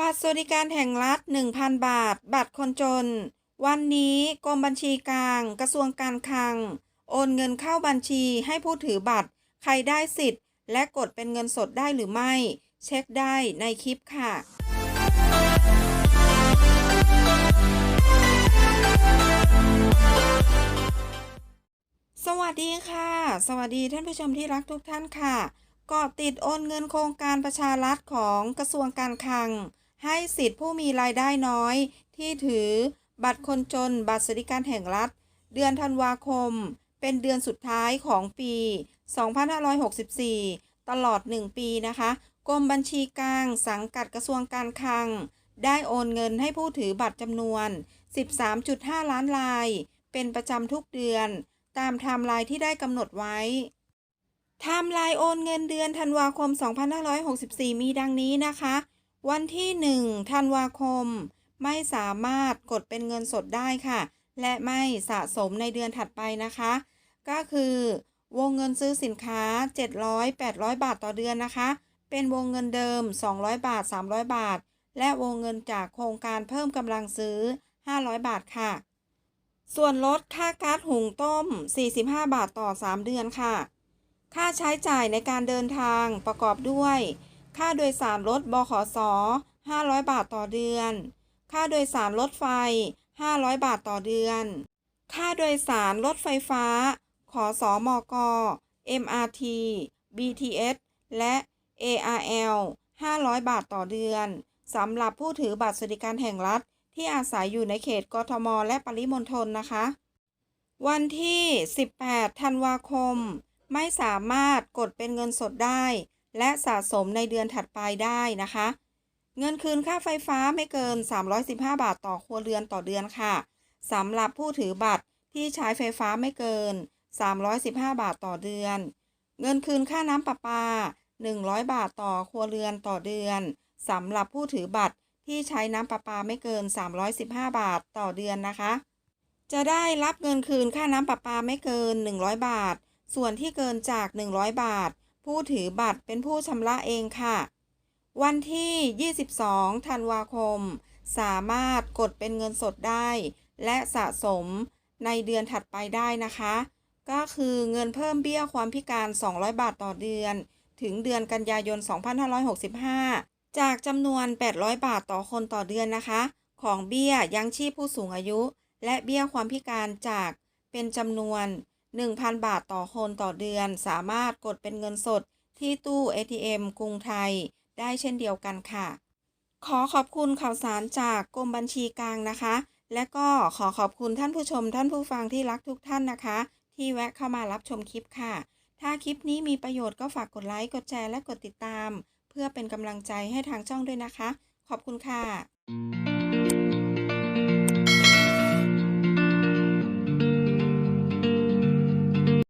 บัตรสวัสดิการแห่งรัฐ 1,000 บาท บัตรคนจน วันนี้กรมบัญชีกลาง กระทรวงการคลัง โอนเงินเข้าบัญชีให้ผู้ถือบัตร ใครได้สิทธิ์ และกดเป็นเงินสดได้หรือไม่ เช็คได้ในคลิปค่ะสวัสดีค่ะ สวัสดีท่านผู้ชมที่รักทุกท่านค่ะ เกาะติดโอนเงินโครงการประชารัฐของกระทรวงการคลัง ให้สิทธิผู้มีรายได้น้อย ที่ถือบัตรคนจน บัตรสวัสดิการแห่งรัฐ เดือนธันวาคม เป็นเดือนสุดท้ายของปี 2564 ตลอด 1 ปีนะคะ กรมบัญชีกลาง สังกัดกระทรวงการคลัง ได้โอนเงินให้ผู้ถือบัตรจำนวน 13.5 ล้านราย เป็นประจำทุกเดือน ตามไทม์ไลน์ที่ได้กำหนดไว้ไทม์ไลน์โอนเงินเดือนธันวาคม 2564 มีดังนี้นะคะ วันที่ 1 ธันวาคม ไม่สามารถกดเป็นเงินสดได้ค่ะ และไม่สะสมในเดือนถัดไปนะคะ ก็คือ วงเงินซื้อสินค้า 700 800 บาทต่อเดือนนะคะ เป็นวงเงินเดิม 200 บาท 300 บาท และวงเงินจากโครงการเพิ่มกำลังซื้อ 500 บาทค่ะ ส่วนลดค่าก๊าซหุงต้ม 45 บาทต่อ 3 เดือนค่ะ ค่าใช้จ่ายในการเดินทางประกอบด้วย ค่าโดยสารรถบขส500 บาทต่อเดือน ค่าโดยสารรถไฟ 500 บาทต่อเดือน ค่าโดยสารรถไฟฟ้า ขอสอมก MRT BTS และ ARL 500 บาทต่อเดือน สำหรับผู้ถือบัตรสวัสดิการแห่งรัฐ ที่อาศัยอยู่ในเขตกทม และปริมณฑลนะคะ วันที่ 18 ธันวาคม ไม่สามารถกดเป็นเงินสดได้ และสะสมในเดือนถัดไปได้นะคะ เงินคืนค่าไฟฟ้าไม่เกิน 315 บาทต่อครัวเรือนต่อเดือนค่ะสำหรับผู้ถือบัตรที่ใช้ไฟฟ้าไม่เกิน 315 บาทต่อเดือน เงินคืนค่าน้ำประปา 100 บาทต่อครัวเรือนต่อเดือนสำหรับผู้ถือบัตรที่ใช้น้ำประปาไม่เกิน 315 บาทต่อเดือนนะคะ จะได้รับเงินคืนค่าน้ำประปาไม่เกิน 100 บาท ส่วนที่เกินจาก 100 บาท ผู้ถือบัตรเป็นผู้ชำระเองค่ะ วันที่ 22 ธันวาคม สามารถกดเป็นเงินสดได้ และสะสมในเดือนถัดไปได้นะคะ ก็คือเงินเพิ่มเบี้ยความพิการ 200 บาทต่อเดือน ถึงเดือนกันยายน 2565 จากจำนวน 800 บาทต่อคนต่อเดือนนะคะ ของเบี้ยยังชีพผู้สูงอายุ และเบี้ยความพิการจากเป็นจำนวน 1,000 บาทต่อคนต่อเดือน สามารถกดเป็นเงินสดที่ตู้ ATM กรุงไทย ได้เช่นเดียวกันค่ะ ขอขอบคุณข่าวสารจากกรมบัญชีกลางนะคะ และก็ขอขอบคุณท่านผู้ชมท่านผู้ฟังที่รักทุกท่านนะคะ ที่แวะเข้ามารับชมคลิปค่ะ ถ้าคลิปนี้มีประโยชน์ก็ฝากกดไลค์ กดแชร์ และกดติดตาม เพื่อเป็นกำลังใจให้ทางช่องด้วยนะคะ ขอบคุณค่ะ